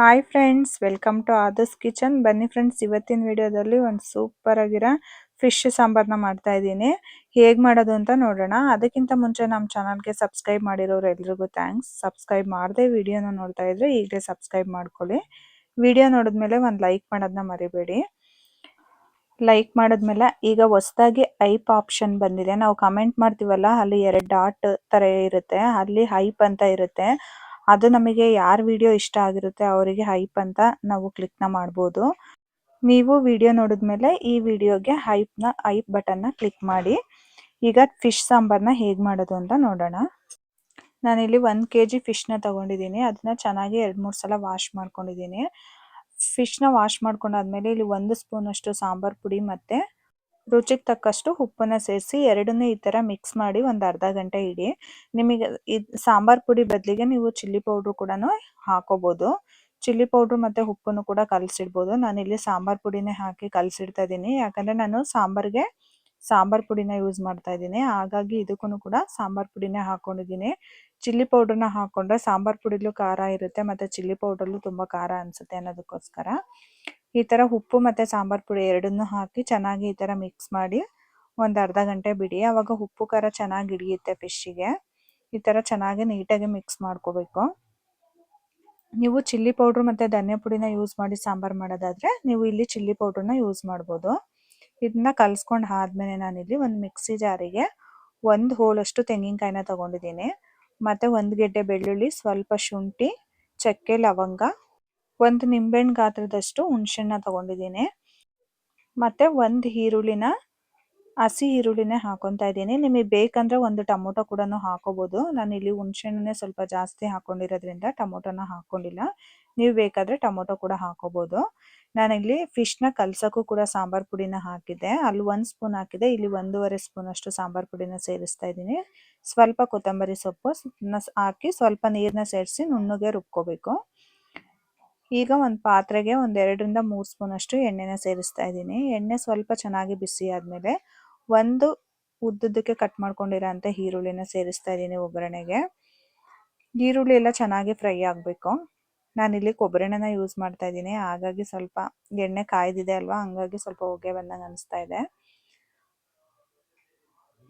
Hi friends welcome to Adarsh's kitchen ಬನ್ನಿ friends ಇವತ್ತಿನ ವಿಡಿಯೋದಲ್ಲಿ ಒಂದು ಸೂಪರ್ ಆಗಿರೋ ಫಿಶ್ ಸಾಂಬಾರ್ನ ಮಾಡ್ತಾ ಇದ್ದೀನಿ. ಹೇಗೆ ಮಾಡೋದು ಅಂತ ನೋಡೋಣ. ಅದಕ್ಕಿಂತ ಮುಂಚೆ ನಮ್ಮ ಚಾನಲ್ಗೆ ಸಬ್ಸ್ಕ್ರೈಬ್ ಮಾಡಿರೋರು ಎಲ್ರಿಗೂ ಥ್ಯಾಂಕ್ಸ್ ಸಬ್ಸ್ಕ್ರೈಬ್ ಮಾಡದೆ ವಿಡಿಯೋನ ನೋಡ್ತಾ ಇದ್ರೆ ಈಗಲೇ ಸಬ್ಸ್ಕ್ರೈಬ್ ಮಾಡ್ಕೊಳ್ಳಿ. ವಿಡಿಯೋ ನೋಡಿದ್ಮೇಲೆ ಒಂದು ಲೈಕ್ ಮಾಡೋದನ್ನ ಮರಿಬೇಡಿ. ಲೈಕ್ ಮಾಡಿದ್ಮೇಲೆ ಈಗ ಹೊಸದಾಗಿ ಐಪ್ ಆಪ್ಷನ್ ಬಂದಿದೆ. ನಾವು ಕಮೆಂಟ್ ಮಾಡ್ತೀವಲ್ಲ, ಅಲ್ಲಿ ಎರಡು ಡಾಟ್ ತರ ಇರುತ್ತೆ. ಅಲ್ಲಿ ಹೈಪ್ ಅಂತ ಇರುತ್ತೆ. ಅದು ನಮಗೆ ಯಾರ ವಿಡಿಯೋ ಇಷ್ಟ ಆಗಿರುತ್ತೆ ಅವರಿಗೆ ಹೈಪ್ ಅಂತ ನಾವು ಕ್ಲಿಕ್ನ ಮಾಡ್ಬೋದು. ನೀವು ವಿಡಿಯೋ ನೋಡಿದ ಮೇಲೆ ಈ ವಿಡಿಯೋಗೆ ಹೈಪ್ನ ಹೈಪ್ ಬಟನ್ನ ಕ್ಲಿಕ್ ಮಾಡಿ. ಈಗ ಫಿಶ್ ಸಾಂಬಾರ್ನ ಹೇಗೆ ಮಾಡೋದು ಅಂತ ನೋಡೋಣ. ನಾನಿಲ್ಲಿ ಒಂದು ಕೆ ಜಿ ಫಿಶ್ನ ತಗೊಂಡಿದ್ದೀನಿ. ಅದನ್ನ ಚೆನ್ನಾಗಿ ಎರಡು ಮೂರು ಸಲ ವಾಶ್ ಮಾಡ್ಕೊಂಡಿದ್ದೀನಿ. ಫಿಶ್ನ ವಾಶ್ ಮಾಡ್ಕೊಂಡಾದ್ಮೇಲೆ ಇಲ್ಲಿ ಒಂದು ಸ್ಪೂನ್ ಅಷ್ಟು ಸಾಂಬಾರ್ ಪುಡಿ ಮತ್ತೆ ರುಚಿಗೆ ತಕ್ಕಷ್ಟು ಉಪ್ಪನ್ನ ಸೇರಿಸಿ ಎರಡನ್ನೂ ಈ ತರ ಮಿಕ್ಸ್ ಮಾಡಿ ಒಂದು ಅರ್ಧ ಗಂಟೆ ಇಡಿ. ನಿಮಗೆ ಇದು ಸಾಂಬಾರ್ ಪುಡಿ ಬದಲಿಗೆ ನೀವು ಚಿಲ್ಲಿ ಪೌಡ್ರು ಕೂಡ ಹಾಕೋಬಹುದು ಚಿಲ್ಲಿ ಪೌಡ್ರು ಮತ್ತೆ ಉಪ್ಪನ್ನು ಕೂಡ ಕಲಸಿಡ್ಬೋದು. ನಾನಿಲ್ಲಿ ಸಾಂಬಾರ್ ಪುಡಿನೇ ಹಾಕಿ ಕಲಸಿಡ್ತಾ ಇದ್ದೀನಿ ಯಾಕಂದ್ರೆ ನಾನು ಸಾಂಬಾರ್ಗೆ ಸಾಂಬಾರ್ ಪುಡಿನ ಯೂಸ್ ಮಾಡ್ತಾ ಇದ್ದೀನಿ ಹಾಗಾಗಿ ಇದಕ್ಕೂ ಕೂಡ ಸಾಂಬಾರ್ ಪುಡಿನೇ ಹಾಕೊಂಡಿದ್ದೀನಿ ಚಿಲ್ಲಿ ಪೌಡರ್ನ ಹಾಕೊಂಡ್ರೆ ಸಾಂಬಾರ್ ಪುಡಿಲೂ ಖಾರ ಇರುತ್ತೆ, ಮತ್ತೆ ಚಿಲ್ಲಿ ಪೌಡ್ರಲ್ಲೂ ತುಂಬಾ ಖಾರ ಅನ್ಸುತ್ತೆ ಅನ್ನೋದಕ್ಕೋಸ್ಕರ. ಈ ತರ ಉಪ್ಪು ಮತ್ತೆ ಸಾಂಬಾರ್ ಪುಡಿ ಎರಡನ್ನೂ ಹಾಕಿ ಚೆನ್ನಾಗಿ ಈ ತರ ಮಿಕ್ಸ್ ಮಾಡಿ ಒಂದು ಅರ್ಧ ಗಂಟೆ ಬಿಡಿ. ಅವಾಗ ಉಪ್ಪು, ಖಾರ ಚೆನ್ನಾಗಿ ಹಿಡಿಯುತ್ತೆ ಫಿಶ್ಗೆ ಈ ತರ ಚೆನ್ನಾಗಿ ನೀಟಾಗಿ ಮಿಕ್ಸ್ ಮಾಡ್ಕೋಬೇಕು. ನೀವು ಚಿಲ್ಲಿ ಪೌಡ್ರ್ ಮತ್ತೆ ಧನಿಯಾ ಪುಡಿನ ಯೂಸ್ ಮಾಡಿ ಸಾಂಬಾರ್ ಮಾಡೋದಾದ್ರೆ ನೀವು ಇಲ್ಲಿ ಚಿಲ್ಲಿ ಪೌಡ್ರನ್ನ ಯೂಸ್ ಮಾಡ್ಬೋದು. ಇದನ್ನ ಕಲ್ಸ್ಕೊಂಡ್ ಆದ್ಮೇಲೆ ನಾನಿಲ್ಲಿ ಒಂದು ಮಿಕ್ಸಿ ಜಾರಿಗೆ ಒಂದು ಹೋಳಷ್ಟು ತೆಂಗಿನಕಾಯಿನ ತಗೊಂಡಿದ್ದೀನಿ. ಮತ್ತೆ ಒಂದು ಗೆಡ್ಡೆ ಬೆಳ್ಳುಳ್ಳಿ, ಸ್ವಲ್ಪ ಶುಂಠಿ, ಚಕ್ಕೆ, ಲವಂಗ ಒಂದು ನಿಂಬೆಹಣ್ಣು ಗಾತ್ರದಷ್ಟು ಹುಣಸೆಹಣ್ಣ ತಗೊಂಡಿದ್ದೀನಿ. ಮತ್ತೆ ಒಂದು ಈರುಳ್ಳಿನ, ಹಸಿ ಈರುಳ್ಳಿನೇ ಹಾಕೊತಾ ಇದ್ದೀನಿ. ನಿಮಗೆ ಬೇಕಂದ್ರೆ ಒಂದು ಟೊಮೊಟೊ ಕೂಡ ಹಾಕೋಬೋದು. ನಾನು ಇಲ್ಲಿ ಹುಣಸೆಹಣ್ಣನ್ನೇ ಸ್ವಲ್ಪ ಜಾಸ್ತಿ ಹಾಕೊಂಡಿರೋದ್ರಿಂದ ಟೊಮೊಟೊನ ಹಾಕೊಂಡಿಲ್ಲ. ನೀವು ಬೇಕಾದ್ರೆ ಟೊಮೊಟೊ ಕೂಡ ಹಾಕೋಬಹುದು ನಾನಿಲ್ಲಿ ಫಿಶ್ನ ಕಲ್ಸೋಕ್ಕೂ ಕೂಡ ಸಾಂಬಾರ್ ಪುಡಿನ ಹಾಕಿದ್ದೆ. ಅಲ್ಲಿ ಒಂದು ಸ್ಪೂನ್ ಹಾಕಿದೆ ಇಲ್ಲಿ ಒಂದೂವರೆ ಸ್ಪೂನ್ ಅಷ್ಟು ಸಾಂಬಾರ್ ಪುಡಿನ ಸೇರಿಸ್ತಾ ಇದ್ದೀನಿ. ಸ್ವಲ್ಪ ಕೊತ್ತಂಬರಿ ಸೊಪ್ಪು ಹಾಕಿ ಸ್ವಲ್ಪ ನೀರನ್ನ ಸೇರಿಸಿ ನುಣ್ಣಗೆ ರುಬ್ಕೋಬೇಕು. ಈಗ ಒಂದು ಪಾತ್ರೆಗೆ ಒಂದು ಎರಡರಿಂದ ಮೂರು ಸ್ಪೂನ್ ಅಷ್ಟು ಎಣ್ಣೆನ ಸೇರಿಸ್ತಾ ಇದ್ದೀನಿ. ಎಣ್ಣೆ ಸ್ವಲ್ಪ ಚೆನ್ನಾಗಿ ಬಿಸಿ ಆದಮೇಲೆ ಒಂದು ಉದ್ದುದಕ್ಕೆ ಕಟ್ ಮಾಡ್ಕೊಂಡಿರೋಂಥ ಈರುಳ್ಳಿನ ಸೇರಿಸ್ತಾ ಇದ್ದೀನಿ ಒಗ್ಗರಣೆಗೆ. ಈರುಳ್ಳಿ ಎಲ್ಲ ಚೆನ್ನಾಗಿ ಫ್ರೈ ಆಗಬೇಕು. ನಾನಿಲ್ಲಿ ಕೊಬ್ಬರಿ ಎಣ್ಣೆನ ಯೂಸ್ ಮಾಡ್ತಾ ಇದ್ದೀನಿ. ಹಾಗಾಗಿ ಸ್ವಲ್ಪ ಎಣ್ಣೆ ಕಾಯ್ದಿದೆ ಅಲ್ವಾ? ಹಂಗಾಗಿ ಸ್ವಲ್ಪ ಹೊಗೆ ಬಂದಂಗೆ ಅನಿಸ್ತಾ ಇದೆ.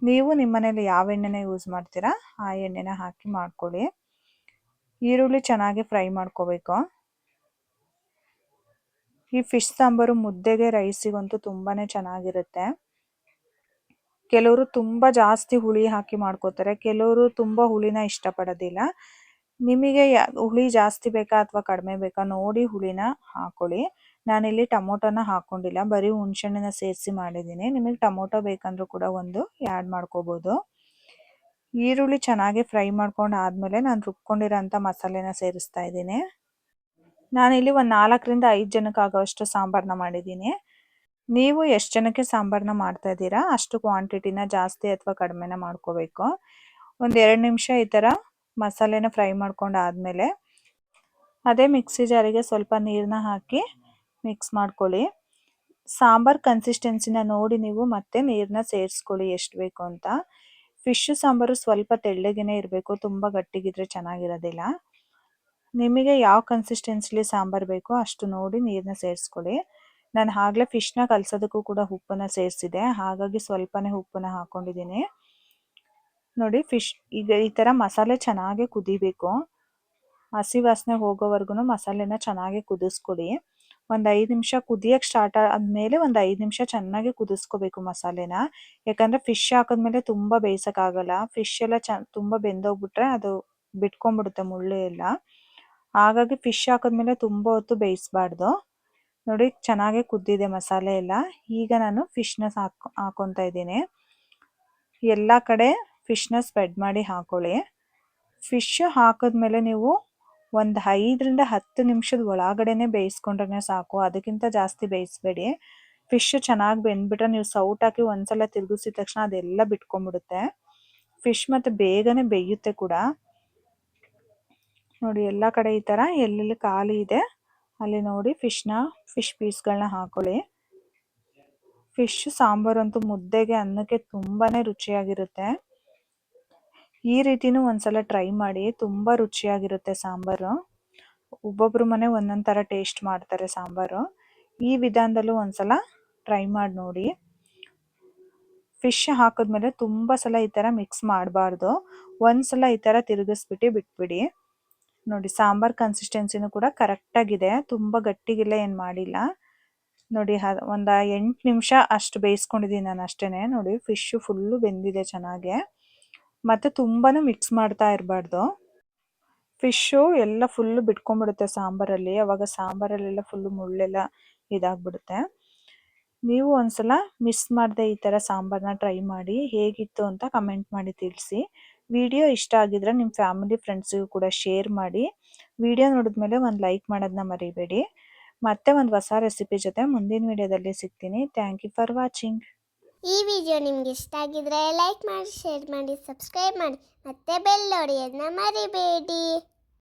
ನೀವು ನಿಮ್ಮ ಮನೇಲಿ ಯಾವ ಎಣ್ಣೆನ ಯೂಸ್ ಮಾಡ್ತೀರಾ? ಆ ಎಣ್ಣೆನ ಹಾಕಿ ಮಾಡ್ಕೊಳ್ಳಿ. ಈರುಳ್ಳಿ ಚೆನ್ನಾಗಿ ಫ್ರೈ ಮಾಡ್ಕೋಬೇಕು. ಈ ಫಿಶ್ ಸಾಂಬಾರು ಮುದ್ದೆಗೆ ರೈಸಿಗಂತೂ ತುಂಬಾನೇ ಚೆನ್ನಾಗಿರುತ್ತೆ. ಕೆಲವರು ತುಂಬಾ ಜಾಸ್ತಿ ಹುಳಿ ಹಾಕಿ ಮಾಡ್ಕೋತಾರೆ, ಕೆಲವರು ತುಂಬಾ ಹುಳಿನ ಇಷ್ಟಪಡೋದಿಲ್ಲ. ನಿಮಗೆ ಹುಳಿ ಜಾಸ್ತಿ ಬೇಕಾ ಅಥವಾ ಕಡಿಮೆ ಬೇಕಾ ನೋಡಿ ಹುಳಿನ ಹಾಕೊಳ್ಳಿ. ನಾನಿಲ್ಲಿ ಟೊಮೊಟೊನ ಹಾಕೊಂಡಿಲ್ಲ, ಬರೀ ಹುಣಸೆಹಣ್ಣನ್ನ ಸೇರಿಸಿ ಮಾಡಿದ್ದೀನಿ. ನಿಮಗೆ ಟೊಮೊಟೊ ಬೇಕಂದ್ರೂ ಕೂಡ ಒಂದು ಆ್ಯಡ್ ಮಾಡ್ಕೋಬೋದು. ಈರುಳ್ಳಿ ಚೆನ್ನಾಗಿ ಫ್ರೈ ಮಾಡ್ಕೊಂಡು ಆದ್ಮೇಲೆ ನಾನು ರುಬ್ಕೊಂಡಿರೋಂಥ ಮಸಾಲೆನ ಸೇರಿಸ್ತಾ ಇದ್ದೀನಿ. ನಾನಿಲ್ಲಿ ಒಂದು ನಾಲ್ಕರಿಂದ ಐದು ಜನಕ್ಕೆ ಆಗೋವಷ್ಟು ಸಾಂಬಾರನ್ನ ಮಾಡಿದ್ದೀನಿ. ನೀವು ಎಷ್ಟು ಜನಕ್ಕೆ ಸಾಂಬಾರನ್ನ ಮಾಡ್ತಾ ಇದ್ದೀರಾ? ಅಷ್ಟು ಕ್ವಾಂಟಿಟಿನ ಜಾಸ್ತಿ ಅಥವಾ ಕಡಿಮೆನ ಮಾಡ್ಕೋಬೇಕು. ಒಂದು ಎರಡು ನಿಮಿಷ ಈ ಥರ ಮಸಾಲೆನ ಫ್ರೈ ಮಾಡ್ಕೊಂಡು ಆದಮೇಲೆ ಅದೇ ಮಿಕ್ಸಿ ಜಾರಿಗೆ ಸ್ವಲ್ಪ ನೀರನ್ನ ಹಾಕಿ ಮಿಕ್ಸ್ ಮಾಡ್ಕೊಳ್ಳಿ. ಸಾಂಬಾರ್ ಕನ್ಸಿಸ್ಟೆನ್ಸಿನ ನೋಡಿ ನೀವು ಮತ್ತೆ ನೀರನ್ನ ಸೇರಿಸ್ಕೊಳ್ಳಿ ಎಷ್ಟು ಬೇಕು ಅಂತ. ಫಿಶ್ ಸಾಂಬಾರು ಸ್ವಲ್ಪ ತೆಳ್ಳಗೆನೇ ಇರಬೇಕು, ತುಂಬ ಗಟ್ಟಿಗಿದ್ರೆ ಚೆನ್ನಾಗಿರೋದಿಲ್ಲ. ನಿಮಗೆ ಯಾವ ಕನ್ಸಿಸ್ಟೆನ್ಸಿಲಿ ಸಾಂಬಾರು ಬೇಕೋ ಅಷ್ಟು ನೋಡಿ ನೀರನ್ನ ಸೇರಿಸ್ಕೊಳ್ಳಿ. ನಾನು ಆಗಲೇ ಫಿಶ್ನ ಕಲ್ಸೋದಕ್ಕೂ ಕೂಡ ಉಪ್ಪನ್ನ ಸೇರಿಸಿದೆ. ಹಾಗಾಗಿ ಸ್ವಲ್ಪನೇ ಉಪ್ಪನ್ನ ಹಾಕೊಂಡಿದ್ದೀನಿ. ನೋಡಿ ಫಿಶ್ ಈಗ ಈ ಥರ ಮಸಾಲೆ ಚೆನ್ನಾಗಿ ಕುದಿಬೇಕು. ಹಸಿ ವಾಸನೆ ಹೋಗೋವರೆಗೂ ಮಸಾಲೆನ ಚೆನ್ನಾಗಿ ಕುದಿಸ್ಕೊಡಿ ಒಂದು ಐದು ನಿಮಿಷ ಕುದಿಯಕ್ಕೆ ಸ್ಟಾರ್ಟ್ ಆದಮೇಲೆ ಒಂದು ಐದು ನಿಮಿಷ ಚೆನ್ನಾಗಿ ಕುದಿಸ್ಕೋಬೇಕು ಮಸಾಲೆನ. ಯಾಕಂದರೆ ಫಿಶ್ ಹಾಕಿದ್ಮೇಲೆ ತುಂಬ ಬೇಯಿಸೋಕ್ಕಾಗಲ್ಲ. ಫಿಶ್ ಎಲ್ಲ ಚ, ತುಂಬ ಬೆಂದೋಗ್ಬಿಟ್ರೆ ಅದು ಬಿಟ್ಕೊಂಡ್ಬಿಡುತ್ತೆ ಮುಳ್ಳು ಎಲ್ಲ ಹಾಗಾಗಿ ಫಿಶ್ ಹಾಕಿದ್ಮೇಲೆ ತುಂಬ ಹೊತ್ತು ಬೇಯಿಸಬಾರ್ದು. ನೋಡಿ, ಚೆನ್ನಾಗಿ ಕುದ್ದಿದೆ ಮಸಾಲೆ ಎಲ್ಲ. ಈಗ ನಾನು ಫಿಶ್ನ ಹಾಕ್ ಹಾಕೊತಾ ಇದ್ದೀನಿ. ಎಲ್ಲ ಕಡೆ ಫಿಶ್ನ ಸ್ಪ್ರೆಡ್ ಮಾಡಿ ಹಾಕೊಳ್ಳಿ. ಫಿಶ್ ಹಾಕಿದ್ಮೇಲೆ ನೀವು ಒಂದು ಐದರಿಂದ ಹತ್ತು ನಿಮಿಷದ ಒಳಗಡೆನೆ ಬೇಯಿಸ್ಕೊಂಡ್ರೆ ಸಾಕು. ಅದಕ್ಕಿಂತ ಜಾಸ್ತಿ ಬೇಯಿಸ್ಬೇಡಿ. ಫಿಶ್ ಚೆನ್ನಾಗಿ ಬೆಂದ್ಬಿಟ್ರೆ ನೀವು ಸೌಟ್ ಹಾಕಿ ಒಂದ್ಸಲ ತಿರುಗಿಸಿದ ತಕ್ಷಣ ಅದೆಲ್ಲ ಬಿಟ್ಕೊಂಡ್ಬಿಡುತ್ತೆ. ಫಿಶ್ ಮತ್ತೆ ಬೇಗನೆ ಬೇಯುತ್ತೆ ಕೂಡ. ನೋಡಿ, ಎಲ್ಲ ಕಡೆ ಈ ತರ ಎಲ್ಲೆಲ್ಲಿ ಖಾಲಿ ಇದೆ, ಅಲ್ಲಿ ನೋಡಿ ಫಿಶ್ನ ಫಿಶ್ ಪೀಸ್ ಗಳನ್ನ ಹಾಕೊಳ್ಳಿ. ಫಿಶ್ ಸಾಂಬಾರ್ ಅಂತೂ ಮುದ್ದೆಗೆ ಅನ್ನಕ್ಕೆ ತುಂಬಾನೇ ರುಚಿಯಾಗಿರುತ್ತೆ. ಈ ರೀತಿನೂ ಒಂದ್ಸಲ ಟ್ರೈ ಮಾಡಿ, ತುಂಬಾ ರುಚಿಯಾಗಿರುತ್ತೆ ಸಾಂಬಾರು. ಒಬ್ಬೊಬ್ರು ಮನೆ ಒಂದೊಂದ್ ತರ ಟೇಸ್ಟ್ ಮಾಡ್ತಾರೆ ಸಾಂಬಾರು. ಈ ವಿಧಾನದಲ್ಲೂ ಒಂದ್ಸಲ ಟ್ರೈ ಮಾಡಿ ನೋಡಿ. ಫಿಶ್ ಹಾಕಿದ್ಮೇಲೆ ತುಂಬಾ ಸಲ ಈ ತರ ಮಿಕ್ಸ್ ಮಾಡಬಾರ್ದು. ಒಂದ್ಸಲ ಈ ತರ ತಿರುಗಿಸ್ಬಿಟ್ಟು ಬಿಟ್ಬಿಡಿ. ನೋಡಿ ಸಾಂಬಾರ್ ಕನ್ಸಿಸ್ಟೆನ್ಸಿನೂ ಕೂಡ ಕರೆಕ್ಟಾಗಿದೆ. ತುಂಬ ಗಟ್ಟಿಗಿಲ್ಲ ಏನು ಮಾಡಿಲ್ಲ. ನೋಡಿ ಒಂದು ಎಂಟ್ ನಿಮಿಷ ಅಷ್ಟು ಬೇಯಿಸ್ಕೊಂಡಿದ್ದೀನಿ ನಾನು ಅಷ್ಟೇನೆ. ನೋಡಿ ಫಿಶ್ಶು ಫುಲ್ಲು ಬೆಂದಿದೆ ಚೆನ್ನಾಗೆ. ಮತ್ತು ತುಂಬಾ ಮಿಕ್ಸ್ ಮಾಡ್ತಾ ಇರಬಾರ್ದು. ಫಿಶ್ಶು ಎಲ್ಲ ಫುಲ್ಲು ಬಿಟ್ಕೊಂಡ್ಬಿಡುತ್ತೆ ಸಾಂಬಾರಲ್ಲಿ. ಅವಾಗ ಸಾಂಬಾರಲ್ಲೆಲ್ಲ ಫುಲ್ಲು ಮುಳ್ಳೆಲ್ಲ ಇದಾಗ್ಬಿಡುತ್ತೆ. ನೀವು ಒಂದ್ಸಲ ಮಿಸ್ ಮಾಡದೆ ಈ ತರ ಸಾಂಬಾರ್ನ ಟ್ರೈ ಮಾಡಿ ಹೇಗಿತ್ತು ಅಂತ ಕಮೆಂಟ್ ಮಾಡಿ ತಿಳಿಸಿ. ವಿಡಿಯೋ ಇಷ್ಟ ಆಗಿದ್ರೆ ನಿಮ್ಮ ಫ್ಯಾಮಿಲಿ ಫ್ರೆಂಡ್ಸಿಗೂ ಕೂಡ ಶೇರ್ ಮಾಡಿ. ವಿಡಿಯೋ ನೋಡಿದ್ಮೇಲೆ ಒಂದು ಲೈಕ್ ಮಾಡೋದನ್ನ ಮರಿಬೇಡಿ. ಮತ್ತೆ ಒಂದು ಹೊಸ ರೆಸಿಪಿ ಜೊತೆ ಮುಂದಿನ ವಿಡಿಯೋದಲ್ಲಿ ಸಿಗ್ತೀನಿ. Thank you for watching. ಈ ವಿಡಿಯೋ ನಿಮ್ಗೆ ಇಷ್ಟ ಆಗಿದ್ರೆ ಲೈಕ್ ಮಾಡಿ, ಶೇರ್ ಮಾಡಿ, ಸಬ್ಸ್ಕ್ರೈಬ್ ಮಾಡಿ. ಮತ್ತೆ ಬೆಲ್ ಹೊಡೆಯೋದನ್ನ ಮರಿಬೇಡಿ.